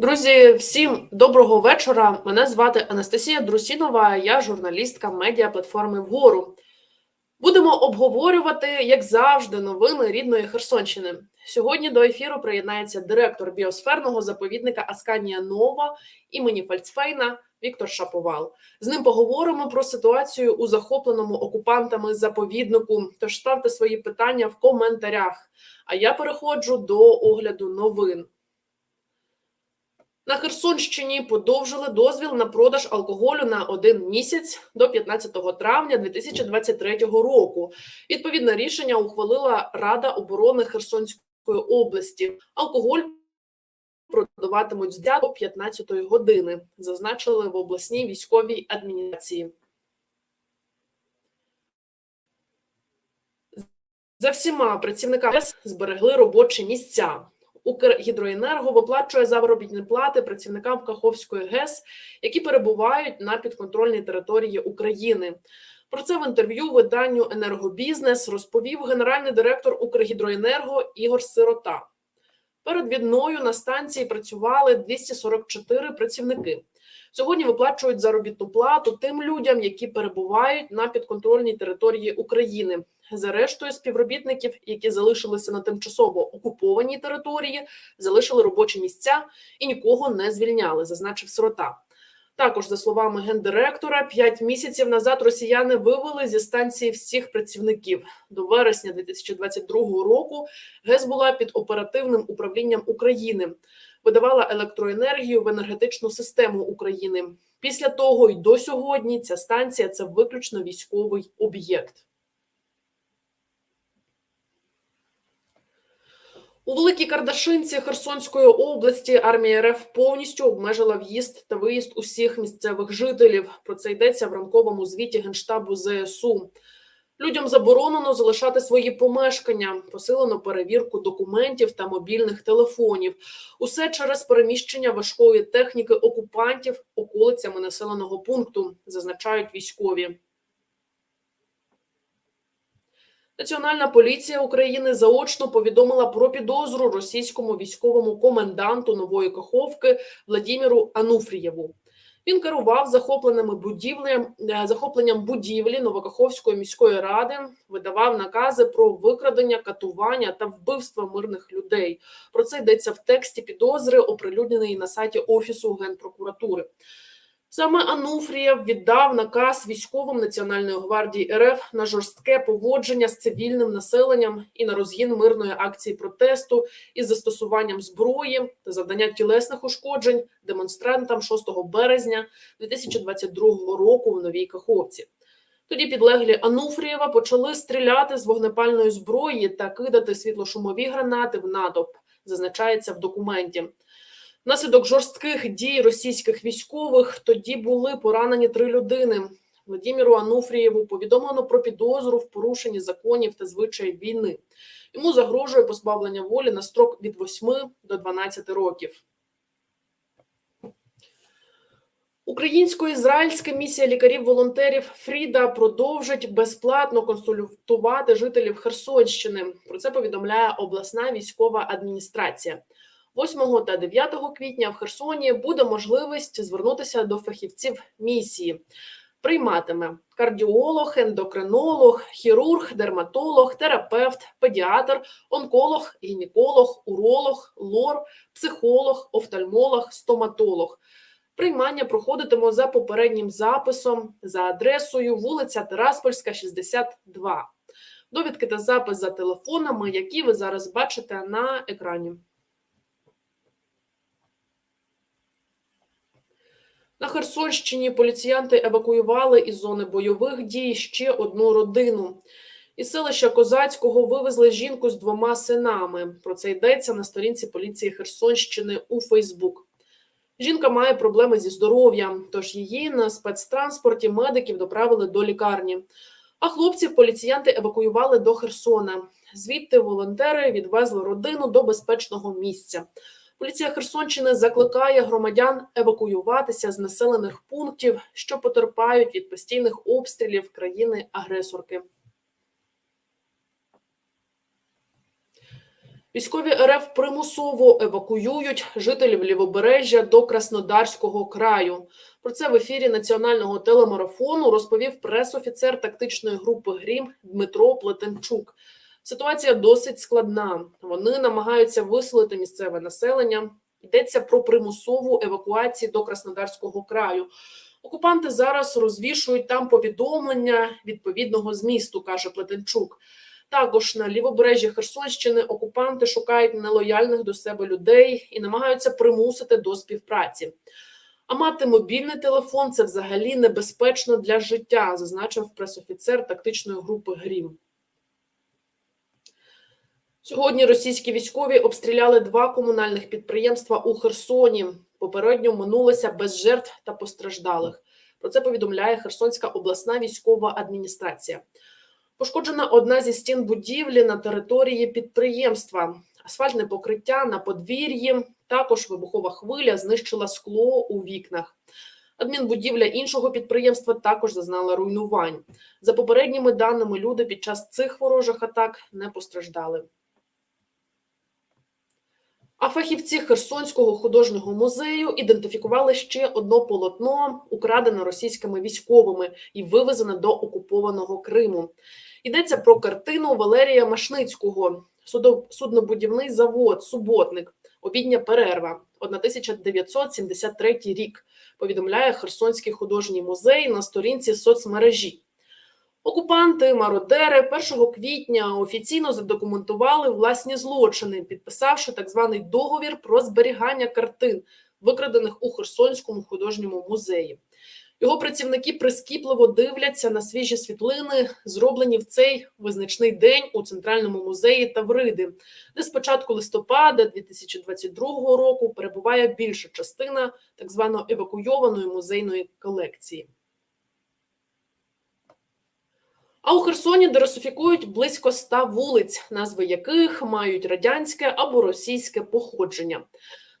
Друзі, всім доброго вечора. Мене звати Анастасія Друсінова, я журналістка медіа платформи Вгору. Будемо обговорювати, як завжди, новини рідної Херсонщини. Сьогодні до ефіру приєднається директор біосферного заповідника Асканія Нова імені Фальцфейна Віктор Шаповал. З ним поговоримо про ситуацію у захопленому окупантами заповіднику. Тож ставте свої питання в коментарях. А я переходжу до огляду новин. На Херсонщині подовжили дозвіл на продаж алкоголю на один місяць до 15 травня 2023 року. Відповідне рішення ухвалила Рада оборони Херсонської області. Алкоголь продаватимуть з дня до 15 години, зазначили в обласній військовій адміністрації. За всіма працівниками зберегли робочі місця. Укргідроенерго виплачує заробітні плати працівникам Каховської ГЕС, які перебувають на підконтрольній території України. Про це в інтерв'ю виданню Енергобізнес розповів генеральний директор Укргідроенерго Ігор Сирота. Перед відною на станції працювали 244 працівники. Сьогодні виплачують заробітну плату тим людям, які перебувають на підконтрольній території України. За рештою співробітників, які залишилися на тимчасово окупованій території, залишили робочі місця і нікого не звільняли, зазначив сирота. Також, за словами гендиректора, п'ять місяців назад росіяни вивели зі станції всіх працівників. До вересня 2022 року ГЕС була під оперативним управлінням України, видавала електроенергію в енергетичну систему України. Після того й до сьогодні ця станція це виключно військовий об'єкт. У Великій Кардашинці Херсонської області армія РФ повністю обмежила в'їзд та виїзд усіх місцевих жителів. Про це йдеться в ранковому звіті генштабу ЗСУ. Людям заборонено залишати свої помешкання, посилено перевірку документів та мобільних телефонів. Усе через переміщення важкої техніки окупантів околицями населеного пункту, зазначають військові. Національна поліція України заочно повідомила про підозру російському військовому коменданту нової Каховки Владіміру Ануфрієву. Він керував захопленими будівлям захопленням будівлі Новокаховської міської ради, видавав накази про викрадення, катування та вбивства мирних людей. Про це йдеться в тексті підозри, оприлюднений на сайті офісу генпрокуратури. Саме Ануфрієв віддав наказ військовим Національної гвардії РФ на жорстке поводження з цивільним населенням і на розгін мирної акції протесту із застосуванням зброї та завдання тілесних ушкоджень демонстрантам 6 березня 2022 року в Новій Каховці. Тоді підлеглі Ануфрієва почали стріляти з вогнепальної зброї та кидати світлошумові гранати в натовп, зазначається в документі. Внаслідок жорстких дій російських військових тоді були поранені три людини. Владіміру Ануфрієву повідомлено про підозру в порушенні законів та звичаїв війни. Йому загрожує позбавлення волі на строк від 8 до 12 років. Українсько-ізраїльська місія лікарів-волонтерів Фріда продовжить безплатно консультувати жителів Херсонщини. Про це повідомляє обласна військова адміністрація. 8 та 9 квітня в Херсоні буде можливість звернутися до фахівців місії. Прийматиме кардіолог, ендокринолог, хірург, дерматолог, терапевт, педіатр, онколог, гінеколог, уролог, лор, психолог, офтальмолог, стоматолог. Приймання проходитиме за попереднім записом за адресою вулиця Тераспольська, 62. Довідки та запис за телефонами, які ви зараз бачите на екрані. На Херсонщині поліціянти евакуювали із зони бойових дій ще одну родину. Із селища Козацького вивезли жінку з двома синами. Про це йдеться на сторінці поліції Херсонщини у Фейсбук. Жінка має проблеми зі здоров'ям, тож її на спецтранспорті медиків доправили до лікарні. А хлопців поліціянти евакуювали до Херсона. Звідти волонтери відвезли родину до безпечного місця. Поліція Херсонщини закликає громадян евакуюватися з населених пунктів, що потерпають від постійних обстрілів країни-агресорки. Військові РФ примусово евакуюють жителів лівобережжя до Краснодарського краю. Про це в ефірі національного телемарафону розповів пресофіцер тактичної групи Грім Дмитро Плетенчук. Ситуація досить складна. Вони намагаються виселити місцеве населення. Йдеться про примусову евакуацію до Краснодарського краю. Окупанти зараз розвішують там повідомлення відповідного змісту, каже Плетенчук. Також на лівобережжі Херсонщини окупанти шукають нелояльних до себе людей і намагаються примусити до співпраці. А мати мобільний телефон це взагалі небезпечно для життя, зазначив пресофіцер тактичної групи Грім. Сьогодні російські військові обстріляли два комунальних підприємства у Херсоні. Попередньо минулося без жертв та постраждалих. Про це повідомляє Херсонська обласна військова адміністрація. Пошкоджена одна зі стін будівлі на території підприємства. Асфальтне покриття на подвір'ї, також вибухова хвиля знищила скло у вікнах. Адмінбудівля іншого підприємства також зазнала руйнувань. За попередніми даними, люди під час цих ворожих атак не постраждали. А фахівці Херсонського художнього музею ідентифікували ще одно полотно, украдене російськими військовими і вивезене до окупованого Криму. Йдеться про картину Валерія Машницького, суднобудівний завод, суботник, обідня перерва, 1973 рік. Повідомляє Херсонський художній музей на сторінці соцмережі. Окупанти, мародери 1 квітня офіційно задокументували власні злочини, підписавши так званий договір про зберігання картин, викрадених у Херсонському художньому музеї. Його працівники прискіпливо дивляться на свіжі світлини, зроблені в цей визначний день у центральному музеї Тавриди, де з початку листопада 2022 року перебуває більша частина так звано евакуйованої музейної колекції. А у Херсоні деросифікують близько ста вулиць, назви яких мають радянське або російське походження.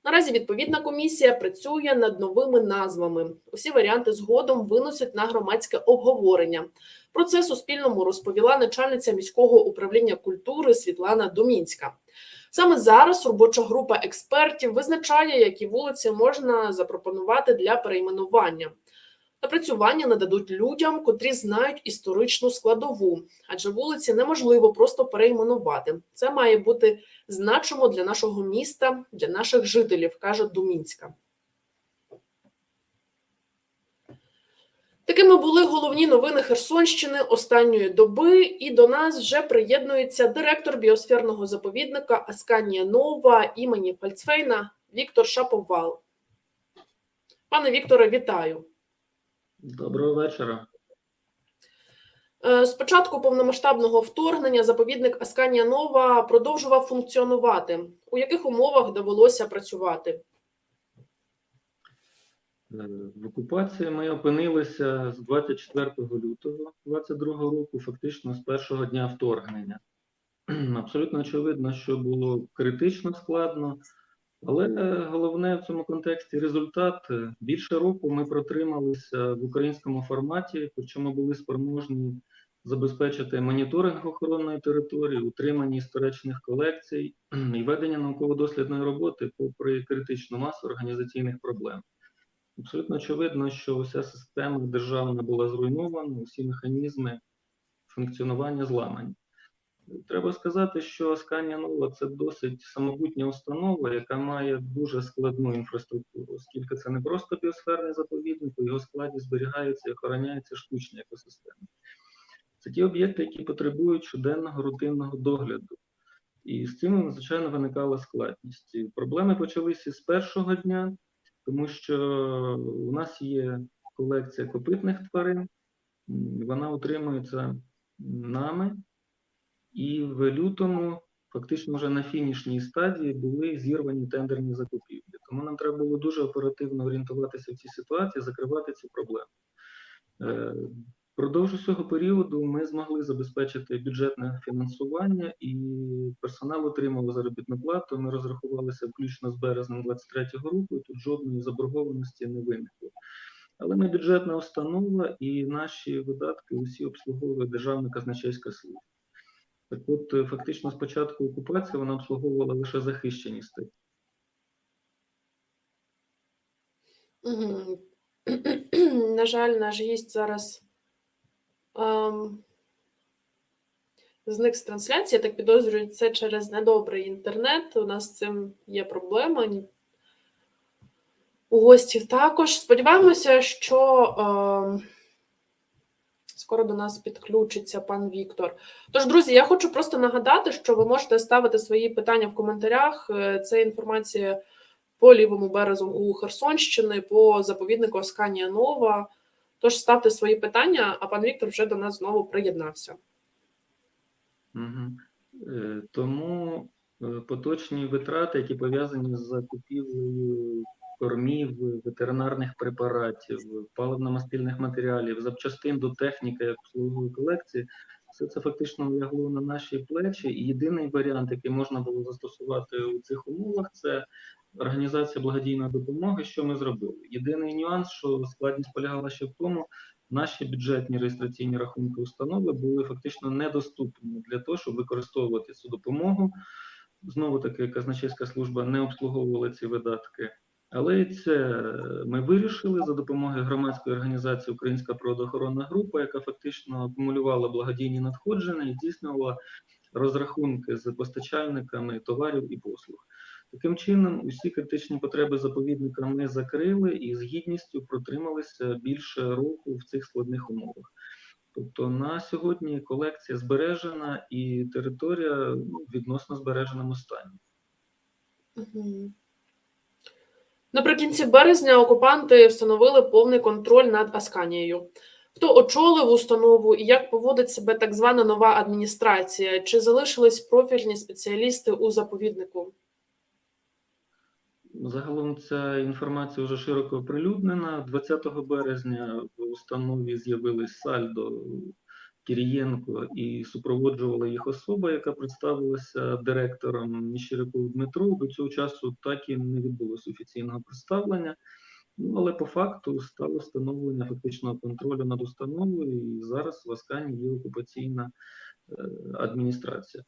Наразі відповідна комісія працює над новими назвами. Усі варіанти згодом виносять на громадське обговорення. Про це Суспільному розповіла начальниця міського управління культури Світлана Домінська. Саме зараз робоча група експертів визначає, які вулиці можна запропонувати для перейменування. Напрацювання нададуть людям, котрі знають історичну складову, адже вулиці неможливо просто перейменувати. Це має бути значимо для нашого міста, для наших жителів, каже Думінська. Такими були головні новини Херсонщини останньої доби, і до нас вже приєднується директор біосферного заповідника Асканія Нова імені Фальцфейна Віктор Шаповал. Пане Вікторе, вітаю. Доброго вечора. Е, З початку повномасштабного вторгнення заповідник Асканія Нова продовжував функціонувати. У яких умовах довелося працювати? Е, В окупації ми опинилися з 24 лютого 2022 року, фактично з першого дня вторгнення. Абсолютно очевидно, що було критично складно, але головне в цьому контексті результат. Більше року ми протрималися в українському форматі, причому були спроможні забезпечити моніторинг охоронної території, утримання історичних колекцій і ведення науково-дослідної роботи попри критичну масу організаційних проблем. Абсолютно очевидно, що вся система державна була зруйнована, усі механізми функціонування зламані. Треба сказати, що Асканія Нова це досить самобутня установа, яка має дуже складну інфраструктуру, оскільки це не просто біосферний заповідник, у його складі зберігаються і охороняються штучні екосистеми. Це ті об'єкти, які потребують щоденного рутинного догляду. І з цим, звичайно, виникала складність. Проблеми почалися з першого дня, тому що у нас є колекція копитних тварин, вона утримується нами, і в лютому, фактично вже на фінішній стадії, були зірвані тендерні закупівлі. Тому нам треба було дуже оперативно орієнтуватися в цій ситуації, закривати ці проблеми. Е, Впродовж усього періоду ми змогли забезпечити бюджетне фінансування і персонал отримав заробітну плату. Ми розрахувалися включно з березнем 23-го року, і тут жодної заборгованості не виникло. Але ми бюджетна установа і наші видатки усі обслуговує Державна казначейська служба. Так от, е, фактично, з початку окупації вона обслуговувала лише захищені статті. На жаль, наш гість зараз ем, зник з трансляції. Я так підозрюю, це через недобрий інтернет. У нас з цим є проблема. У гостів також. Сподіваємося, що ем, скоро до нас підключиться пан Віктор. Тож, друзі, я хочу просто нагадати, що ви можете ставити свої питання в коментарях. Е, Це інформація по лівому березу у Херсонщини, по заповіднику Асканія Нова. Тож ставте свої питання, а пан Віктор вже до нас знову приєднався. Угу. Тому е, поточні витрати, які пов'язані з закупівлею кормів, ветеринарних препаратів, паливно-мастильних матеріалів, запчастин до техніки як обслугової колекції, все це фактично лягло на наші плечі. І єдиний варіант, який можна було застосувати у цих умовах, це організація благодійної допомоги. Що ми зробили? Єдиний нюанс, що складність полягала ще в тому, наші бюджетні реєстраційні рахунки установи були фактично недоступні для того, щоб використовувати цю допомогу. Знову таки, казначейська служба не обслуговувала ці видатки. Але це ми вирішили за допомогою громадської організації Українська природоохоронна група, яка фактично акумулювала благодійні надходження і здійснювала розрахунки з постачальниками товарів і послуг. Таким чином, усі критичні потреби заповідника ми закрили і з гідністю протрималися більше року в цих складних умовах. Тобто на сьогодні колекція збережена і територія ну, відносно збереженому стані. Мгм. Наприкінці березня окупанти встановили повний контроль над Асканією. Хто очолив установу і як поводить себе так звана нова адміністрація? Чи залишились профільні спеціалісти у заповіднику? Загалом ця інформація вже широко оприлюднена. 20 березня в установі з'явились Сальдо, Кірієнко і супроводжувала їх особа, яка представилася директором Міщерякову Дмитру. До цього часу так і не відбулося офіційного представлення. Ну, але по факту стало встановлення фактичного контролю над установою, і зараз в Аскані є окупаційна е, адміністрація.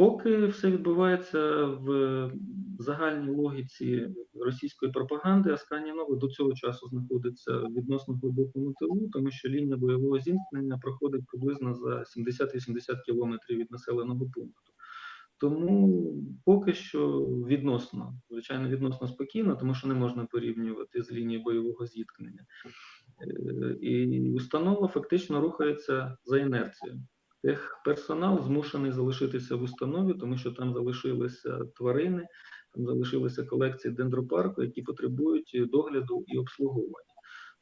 Поки все відбувається в загальній логіці російської пропаганди, Асканія Нове до цього часу знаходиться відносно глибокому тилу, тому що лінія бойового зіткнення проходить приблизно за 70-80 кілометрів від населеного пункту. Тому поки що відносно, звичайно, відносно спокійно, тому що не можна порівнювати з лінією бойового зіткнення. Е, І установа фактично рухається за інерцією. Техперсонал змушений залишитися в установі, тому що там залишилися тварини, там залишилися колекції дендропарку, які потребують догляду і обслуговування.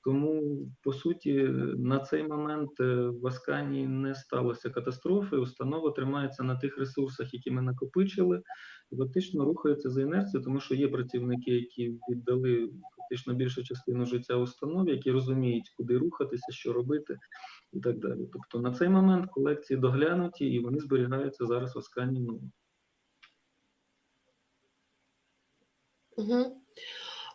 Тому, по суті, на цей момент е, в Аскані не сталося катастрофи. Установа тримається на тих ресурсах, які ми накопичили, і фактично рухається за інерцією, тому що є працівники, які віддали фактично більшу частину життя установі, які розуміють, куди рухатися, що робити і так далі. Тобто на цей момент колекції доглянуті і вони зберігаються зараз в Аскані Нові. Угу.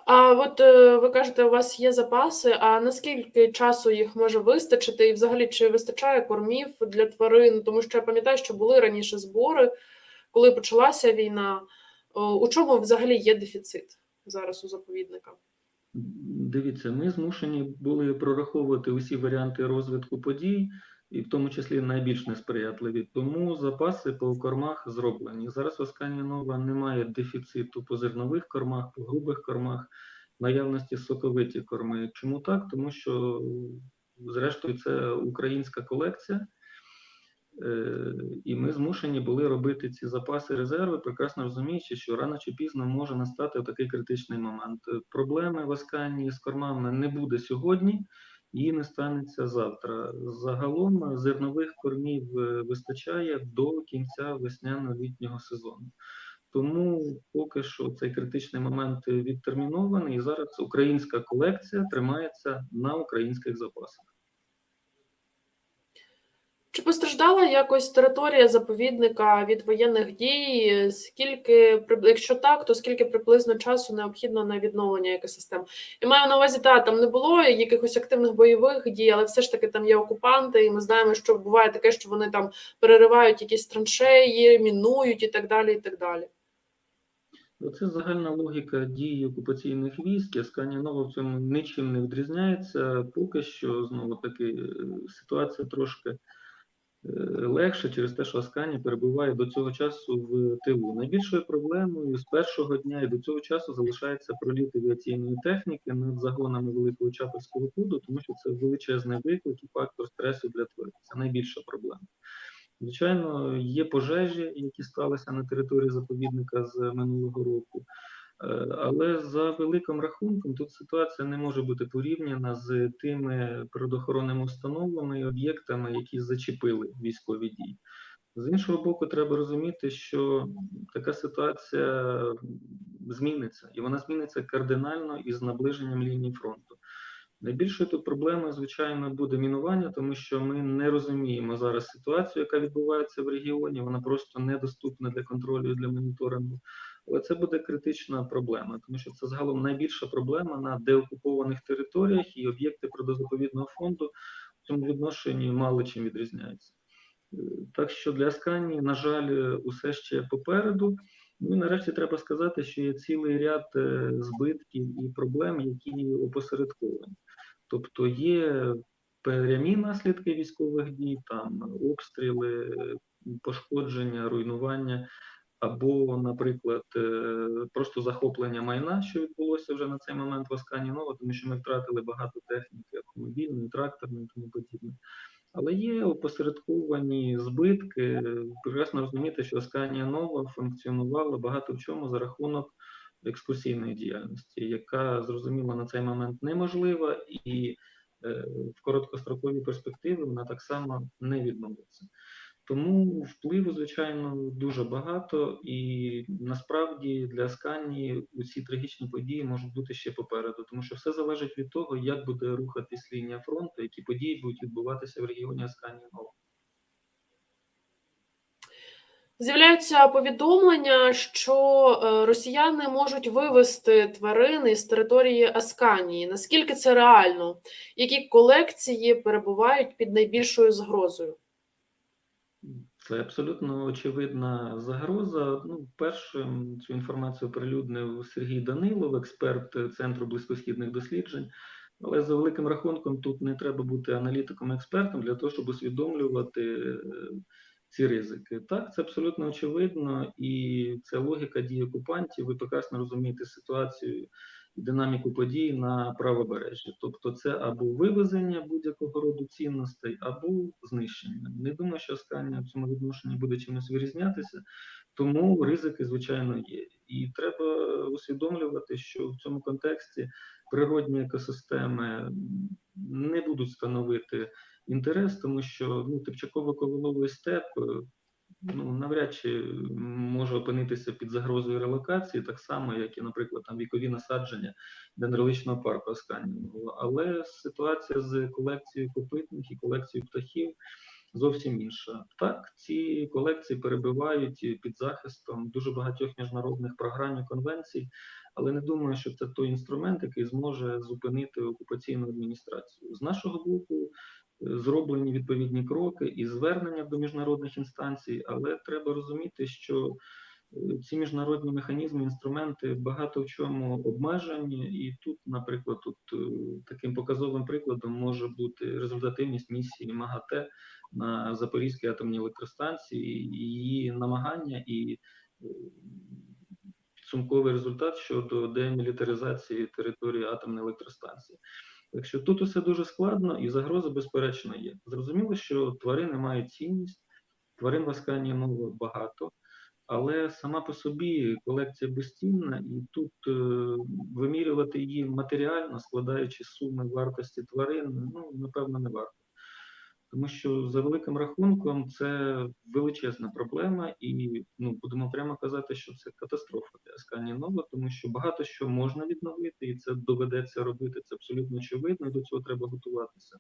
А от е, ви кажете, у вас є запаси. А наскільки часу їх може вистачити? І взагалі чи вистачає кормів для тварин? Тому що я пам'ятаю, що були раніше збори, коли почалася війна. У чому взагалі є дефіцит зараз у заповідника? Дивіться, ми змушені були прораховувати усі варіанти розвитку подій, і в тому числі найбільш несприятливі. Тому запаси по кормах зроблені. Зараз в Аскані Нова немає дефіциту по зернових кормах, по грубих кормах, наявності соковиті корми. Чому так? Тому що, зрештою, це українська колекція. Е, І ми змушені були робити ці запаси резерви, прекрасно розуміючи, що рано чи пізно може настати такий критичний момент. Е, Проблеми в Аскані з кормами не буде сьогодні, і не станеться завтра. Загалом зернових кормів е, вистачає до кінця весняно-літнього сезону. Тому поки що цей критичний момент відтермінований, і зараз українська колекція тримається на українських запасах. Чи постраждала якось територія заповідника від воєнних дій? Скільки, якщо так, то скільки приблизно часу необхідно на відновлення екосистем? Я маю на увазі, та там не було якихось активних бойових дій, але все ж таки там є окупанти, і ми знаємо, що буває таке, що вони там переривають якісь траншеї, мінують і так далі. І так далі. Це загальна логіка дії окупаційних військ. Асканія Нова в цьому нічим не відрізняється. Поки що, знову таки, е, ситуація трошки легше через те, що Асканія перебуває до цього часу в тилу. Найбільшою проблемою з першого дня і до цього часу залишається проліт авіаційної техніки над загонами Великого Чапельського худу, тому що це величезний виклик і фактор стресу для тварин. Це найбільша проблема. Звичайно, є пожежі, які сталися на території заповідника з минулого року. Е, Але за великим рахунком тут ситуація не може бути порівняна з тими природоохоронними установами і об'єктами, які зачепили військові дії. З іншого боку, треба розуміти, що така ситуація зміниться, і вона зміниться кардинально із наближенням лінії фронту. Найбільшою тут проблемою, звичайно, буде мінування, тому що ми не розуміємо зараз ситуацію, яка відбувається в регіоні. Вона просто недоступна для контролю і для моніторингу. Але це буде критична проблема, тому що це загалом найбільша проблема на деокупованих територіях і об'єкти природозаповідного фонду в цьому відношенні мало чим відрізняються. Е, Так що для Асканії, на жаль, усе ще попереду. Ну і нарешті треба сказати, що є цілий ряд е, збитків і проблем, які опосередковані. Тобто є прямі наслідки військових дій, там обстріли, е, пошкодження, руйнування, або, наприклад, е, просто захоплення майна, що відбулося вже на цей момент в Аскані Нова, тому що ми втратили багато техніки автомобільної, тракторної і тому подібне. Але є опосередковані збитки. Прекрасно розуміти, що Асканія Нова функціонувала багато в чому за рахунок екскурсійної діяльності, яка зрозуміло на цей момент неможлива, і е, в короткостроковій перспективі вона так само не відновиться. Тому впливу, звичайно, дуже багато, і насправді для Асканії усі трагічні події можуть бути ще попереду, тому що все залежить від того, як буде рухатись лінія фронту, які події будуть відбуватися в регіоні Асканії Нова. З'являються повідомлення, що е, росіяни можуть вивести тварин із території Асканії. Наскільки це реально? Які колекції перебувають під найбільшою загрозою? Це абсолютно очевидна загроза. Ну, першим цю інформацію прилюднив Сергій Данилов, експерт Центру близькосхідних досліджень. Але за великим рахунком тут не треба бути аналітиком-експертом для того, щоб усвідомлювати е, ці ризики. Так, це абсолютно очевидно, і це логіка дій окупантів. Ви прекрасно розумієте ситуацію динаміку подій на правобережжі. Тобто, це або вивезення будь-якого роду цінностей, або знищення. Не думаю, що Асканія в цьому відношенні буде чимось вирізнятися, тому ризики, звичайно, є. І треба усвідомлювати, що в цьому контексті природні екосистеми не будуть становити інтерес, тому що ну, типчаково-ковиловий степ ну, навряд чи може опинитися під загрозою релокації, так само, як і, наприклад, там вікові насадження дендроличного парку Асканівого. Але ситуація з колекцією копитних і колекцією птахів зовсім інша. Так, ці колекції перебувають під захистом дуже багатьох міжнародних програм і конвенцій, але не думаю, що це той інструмент, який зможе зупинити окупаційну адміністрацію. З нашого боку зроблені відповідні кроки і звернення до міжнародних інстанцій, але треба розуміти, що е, ці міжнародні механізми, інструменти багато в чому обмежені, і тут, наприклад, тут е, таким показовим прикладом може бути результативність місії МАГАТЕ на Запорізькій атомній електростанції, її намагання і е, підсумковий результат щодо демілітаризації території атомної електростанції. Так що тут усе дуже складно і загроза, безперечно, є. Зрозуміло, що тварини мають цінність, тварин в Аскані мови багато, але сама по собі колекція безцінна, і тут е, вимірювати її матеріально, складаючи суми вартості тварин, ну, напевно, не варто. Тому що за великим рахунком це величезна проблема, і ну будемо прямо казати, що це катастрофа для Асканії Нова, тому що багато що можна відновити, і це доведеться робити. Це абсолютно очевидно. і До цього треба готуватися.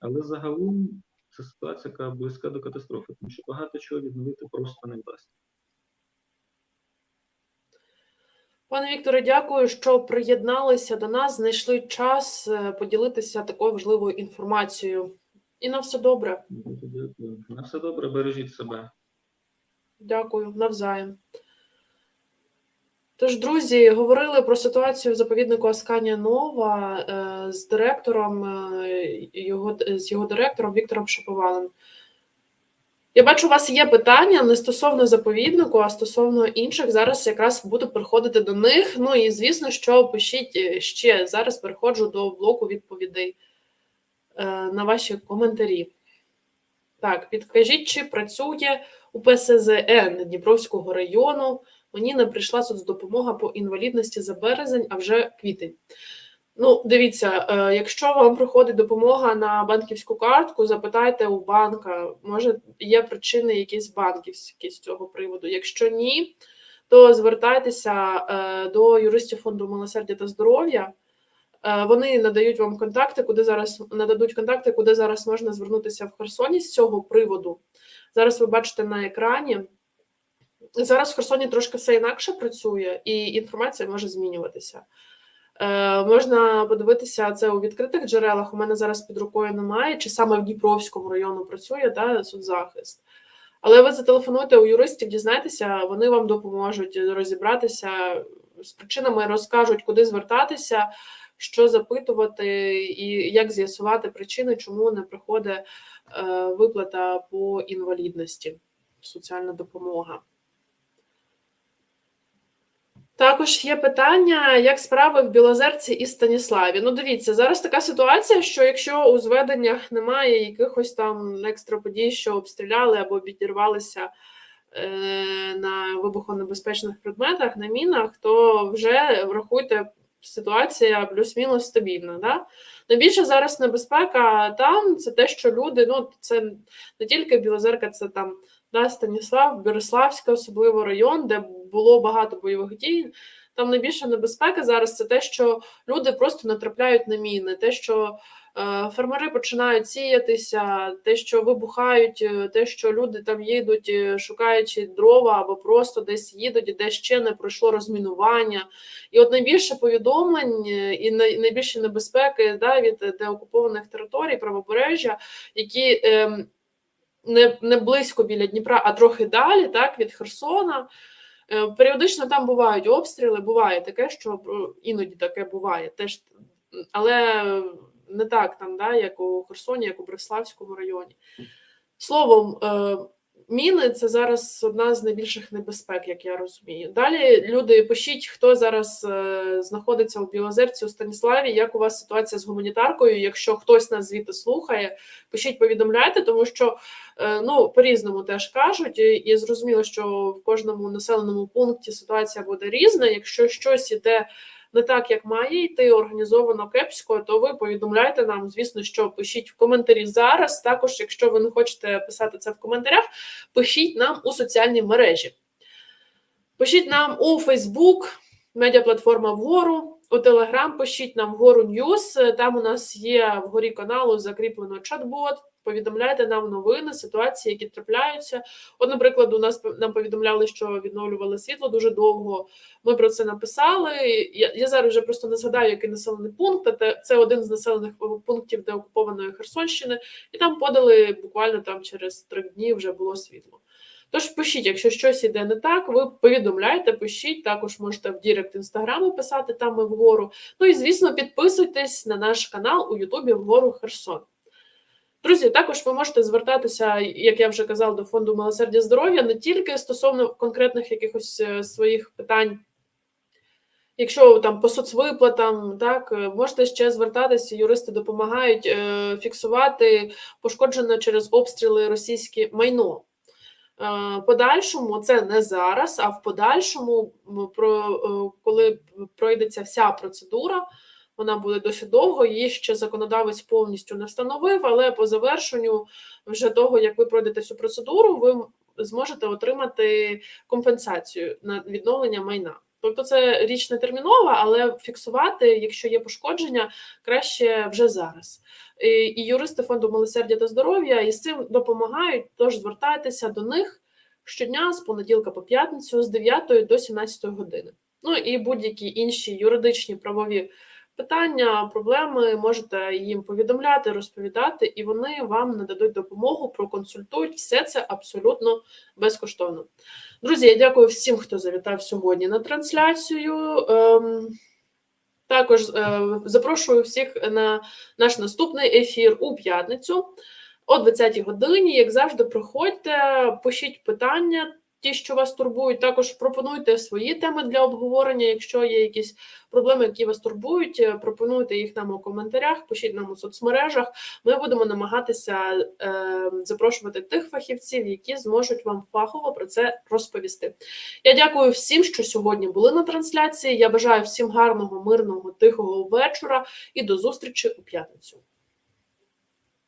Але загалом це ситуація, яка близька до катастрофи, тому що багато чого відновити просто не вдасться. Пане Вікторе, дякую, що приєдналися до нас, знайшли час е, поділитися такою важливою інформацією. І на все добре. Дякую. На все добре, бережіть себе. Дякую, навзаєм. Тож, друзі, говорили про ситуацію в заповіднику Асканія Нова е, з директором, е, його, з його директором Віктором Шаповалем. Я бачу, у вас є питання не стосовно заповіднику, а стосовно інших. Зараз якраз буду переходити до них. Ну і звісно, що пишіть е, ще. Зараз переходжу до блоку відповідей е, на ваші коментарі. Так, підкажіть, чи працює у ПСЗН Дніпровського району. Мені не прийшла соцдопомога по інвалідності за березень, а вже квітень. Ну, дивіться, е, якщо вам приходить допомога на банківську картку, запитайте у банка, може є причини якісь банківські з цього приводу. Якщо ні, то звертайтеся е, до юристів фонду милосердя та здоров'я. Е, Вони надають вам контакти, куди зараз нададуть контакти, куди зараз можна звернутися в Херсоні з цього приводу. Зараз ви бачите на екрані. Зараз в Херсоні трошки все інакше працює, і інформація може змінюватися. Е, можна подивитися це у відкритих джерелах. У мене зараз під рукою немає, чи саме в Дніпровському району працює да, соцзахист. Але ви зателефонуйте у юристів, дізнайтеся, вони вам допоможуть розібратися з причинами, розкажуть, куди звертатися, що запитувати, і як з'ясувати причини, чому не приходить е, виплата по інвалідності, соціальна допомога. Також є питання, як справи в Білозерці і Станіславі. Ну, дивіться, зараз така ситуація, що якщо у зведеннях немає якихось там екстра подій, що обстріляли або підірвалися е, на вибухонебезпечних предметах, на мінах, то вже врахуйте, ситуація плюс-мінус стабільна. Да? Найбільше зараз небезпека там це те, що люди, ну це не тільки Білозерка, це там да, Станіслав, Береславська, особливо район, де було багато бойових дій. Там найбільша небезпека зараз це те, що люди просто натрапляють на міни, те, що фермери починають сіятися, те, що вибухають, е, те, що люди там їдуть, е, шукаючи дрова або просто десь їдуть, де ще не пройшло розмінування. І от найбільше повідомлень е, і най, найбільші небезпеки да, від е, деокупованих територій, правобережжя, які. Е, не, не близько біля Дніпра, а трохи далі, так, від Херсона. Е, Періодично там бувають обстріли, буває таке, що е, іноді таке буває, теж, але не так там, да, як у Херсоні, як у Бреславському районі. Словом, е, міни це зараз одна з найбільших небезпек, як я розумію. Далі люди пишіть, хто зараз е, знаходиться у Білозерці у Станіславі, як у вас ситуація з гуманітаркою. Якщо хтось нас звідти слухає, пишіть, повідомляйте, тому що е, ну по-різному теж кажуть, і, і зрозуміло, що в кожному населеному пункті ситуація буде різна. Якщо щось іде не так, як має йти організовано кепсько, то ви повідомляйте нам. Звісно, що пишіть в коментарі зараз. Також, якщо ви не хочете писати це в коментарях, пишіть нам у соціальній мережі. Пишіть нам у Facebook, медіаплатформа вгору. У Телеграм пишіть нам вгору Ньюс. Там у нас є вгорі каналу закріплено чат-бот. Повідомляйте нам новини, ситуації, які трапляються. От, наприклад, у нас нам повідомляли, що відновлювали світло дуже довго. Ми про це написали. Я, я зараз вже просто не згадаю, який населений пункт. Це, це один з населених пунктів деокупованої Херсонщини, і там подали буквально там через три дні вже було світло. Тож пишіть, якщо щось іде не так, ви повідомляйте, пишіть. Також можете в Дірект інстаграму писати там ми вгору. Ну і звісно, підписуйтесь на наш канал у Ютубі вгору Херсон. Друзі, також ви можете звертатися, як я вже казав, до фонду милосердя здоров'я не тільки стосовно конкретних якихось е, своїх питань. Якщо там по соцвиплатам, так е, можете ще звертатися, юристи допомагають е, фіксувати пошкоджене через обстріли російське майно. Е, подальшому це не зараз, а в подальшому, про е, коли пройдеться вся процедура, вона буде досить довго. Її ще законодавець повністю не встановив, але по завершенню вже того, як ви пройдете всю процедуру, ви зможете отримати компенсацію на відновлення майна. Тобто це річ не термінова, але фіксувати, якщо є пошкодження, краще вже зараз. І, юристи фонду милосердя та здоров'я із цим допомагають. Тож звертайтеся до них щодня з понеділка по п'ятницю з 9 до 17 години. Ну і будь-які інші юридичні правові питання, проблеми можете їм повідомляти, розповідати, і вони вам нададуть допомогу, проконсультують. Все це абсолютно безкоштовно. Друзі, я дякую всім, хто завітав сьогодні на трансляцію. Ем, також е, запрошую всіх на наш наступний ефір у п'ятницю о 20-й годині. Як завжди, приходьте, пишіть питання, ті, що вас турбують. Також пропонуйте свої теми для обговорення. Якщо є якісь проблеми, які вас турбують, е, пропонуйте їх нам у коментарях, пишіть нам у соцмережах. Ми будемо намагатися е, запрошувати тих фахівців, які зможуть вам фахово про це розповісти. Я дякую всім, що сьогодні були на трансляції. Я бажаю всім гарного, мирного, тихого вечора і до зустрічі у п'ятницю.